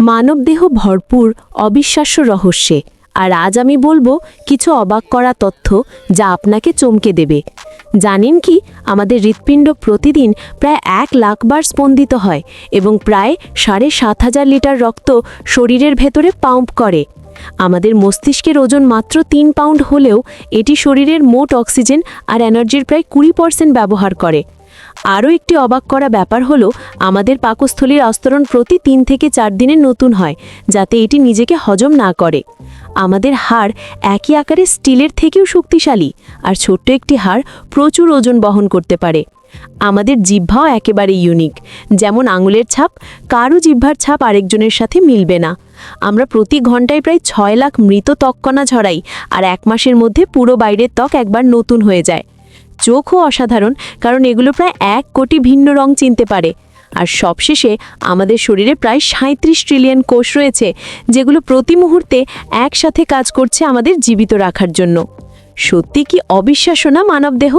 মানবদেহ ভরপুর অবিশ্বাস্য রহস্যে। আর আজ আমি বলব কিছু অবাক করা তথ্য যা আপনাকে চমকে দেবে। জানেন কি, আমাদের হৃৎপিণ্ড প্রতিদিন প্রায় এক লাখ বার স্পন্দিত হয় এবং প্রায় সাড়ে সাত হাজার লিটার রক্ত শরীরের ভেতরে পাম্প করে। আমাদের মস্তিষ্কের ওজন মাত্র তিন পাউন্ড হলেও এটি শরীরের মোট অক্সিজেন আর এনার্জির প্রায় কুড়ি পার্সেন্ট ব্যবহার করে। আরও একটি অবাক করা ব্যাপার হলো, আমাদের পাকস্থলীর আস্তরণ প্রতি তিন থেকে চার দিনে নতুন হয়, যাতে এটি নিজেকে হজম না করে। আমাদের হাড় একই আকারে স্টিলের থেকেও শক্তিশালী, আর ছোট্ট একটি হাড় প্রচুর ওজন বহন করতে পারে। আমাদের জিহ্বাও একেবারে ইউনিক, যেমন আঙুলের ছাপ কারও জিহ্বার ছাপ আরেকজনের সাথে মিলবে না। আমরা প্রতি ঘন্টায় প্রায় ছয় লাখ মৃত ত্বককণা ঝরাই, আর এক মাসের মধ্যে পুরো বাইরের ত্বক একবার নতুন হয়ে যায়। চোখও অসাধারণ, কারণ এগুলো প্রায় এক কোটি ভিন্ন রং চিনতে পারে। আর সবশেষে আমাদের শরীরে প্রায় সাঁত্রিশ ট্রিলিয়ন কোষ রয়েছে, যেগুলো প্রতি মুহূর্তে একসাথে কাজ করছে আমাদের জীবিত রাখার জন্য। সত্যি কি অবিশ্বাস্য না মানবদেহ?